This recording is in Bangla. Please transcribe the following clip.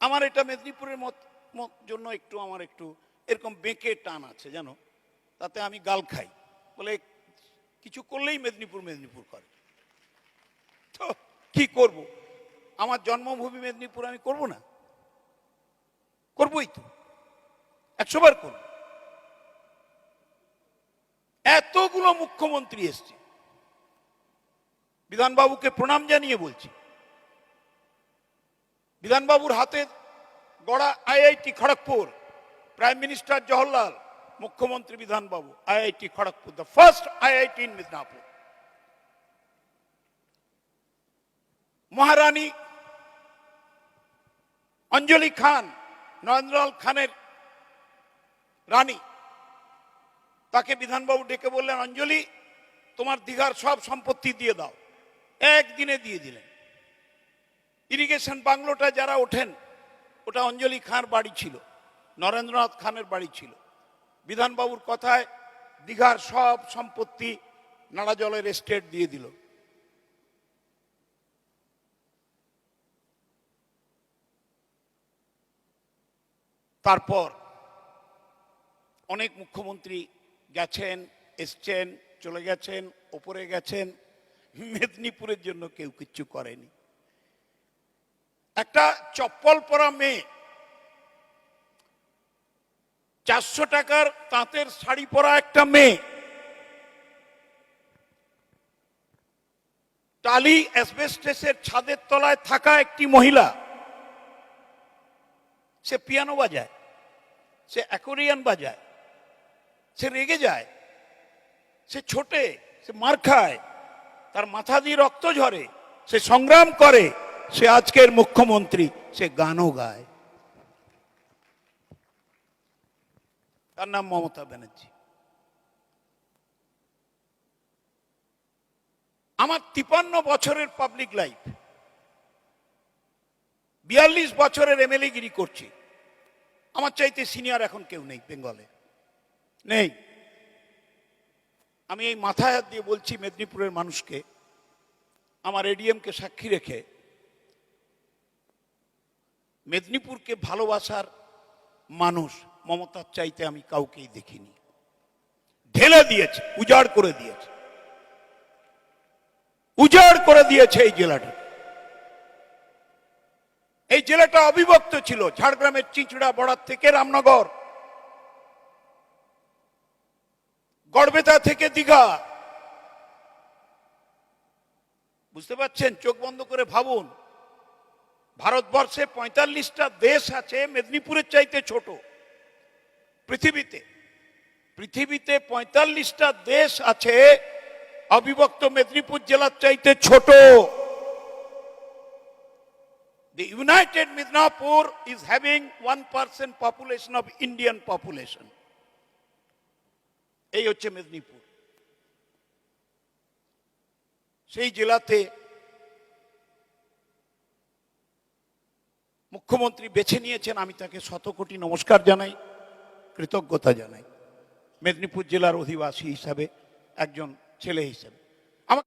আমার এটা মেদিনীপুরের মত জন্য একটু আমার একটু এরকম বেঁকে টান আছে, জানো? তাতে আমি গাল খাই। বলে, কিছু করলেই মেদিনীপুর মেদিনীপুর করে। তো, কি করব? আমার জন্মভূমি মেদিনীপুর আমি করব না? করবই তো। একশো বার করব। এতগুলো মুখ্যমন্ত্রী এসছে। বিধানবাবুকে প্রণাম জানিয়ে বলছি। বিধানবাবুর হাতে গড়া IIT Kharagpur prime minister Jawaharlal মুখ্যমন্ত্রী বিধানবাবু, IIT Kharagpur the first IIT in Midnapore মহারানী অঞ্জলি খান, নরেন্দ্রলাল খানের রানী, তাকে বিধানবাবু ডেকে বললেন, অঞ্জলি, তোমার দীঘার সব সম্পত্তি দিয়ে দাও। একদিনে দিয়ে দিলেন। ইরিগেশন বাংলোটা যারা ওঠেন, ওটা অঞ্জলি খাঁর বাড়ি ছিল, নরেন্দ্রনাথ খানের বাড়ি ছিল। বিধানবাবুর কথায় দীঘার সব সম্পত্তি নাড়া জলের এস্টেট দিয়ে দিল। তারপর অনেক মুখ্যমন্ত্রী গেছেন, এসছেন, চলে গেছেন, ওপরে গেছেন, মেদিনীপুরের জন্য কেউ কিচ্ছু করেনি। একটা চপ্পল পরা মেয়ে, চারশো টাকার তাঁতের শাড়ি পরা একটা মেয়ে, টালি অ্যাসবেস্টেসের ছাদের তলায় থাকা একটি মহিলা, সে পিয়ানো বাজায়, সে অ্যাকোরিয়ান বাজায়, সে রেগে যায়, সে ছোটে, সে মার খায়, তার মাথা দিয়ে রক্ত ঝরে, সে সংগ্রাম করে। সে আজকের মুখ্যমন্ত্রী, সে গানও গায়। তার নাম মমতা ব্যানার্জি। আমার তিপান্ন বছরের পাবলিক লাইফ বিয়াল্লিশ বছরের এমএলএ গিরি করছি। আমার চাইতে সিনিয়র এখন কেউ নেই বেঙ্গলে। নেই। আমি এই মাথায় হাত দিয়ে বলছি, মেদিনীপুরের মানুষকে, আমার এডিএমকে সাক্ষী রেখে মেদিনীপুরকে ভালোবাসার মানুষ মমতার চাইতে আমি কাউকেই দেখিনি। ঢেলে দিয়েছে, উজাড় করে দিয়েছে। উজাড় করে দিয়েছে এই জেলাটা। এই জেলাটা অবিভক্ত ছিল, ঝাড়গ্রামের চিঁচড়া বড়ার থেকে রামনগর, গড়বেতা থেকে দীঘা। বুঝতে পারছেন? চোখ বন্ধ করে ভাবুন। ভারতবর্ষে পঁয়তাল্লিশটা দেশ আছে, মেদিনীপুরের চাইতে ছোট। পৃথিবীতে পৃথিবীতে পঁয়তাল্লিশটা দেশ আছে, অবিভক্ত মেদিনীপুর জেলার চাইতে ছোট। The United Midnapur is having 1% population of Indian population. এই হচ্ছে মেদিনীপুর। সেই জেলাতে মুখ্যমন্ত্রী বেছে নিয়েছেন, আমি তাকে শত কোটি নমস্কার জানাই, কৃতজ্ঞতা জানাই। মেদিনীপুর জেলার অধিবাসী হিসাবে, একজন ছেলে হিসাবে।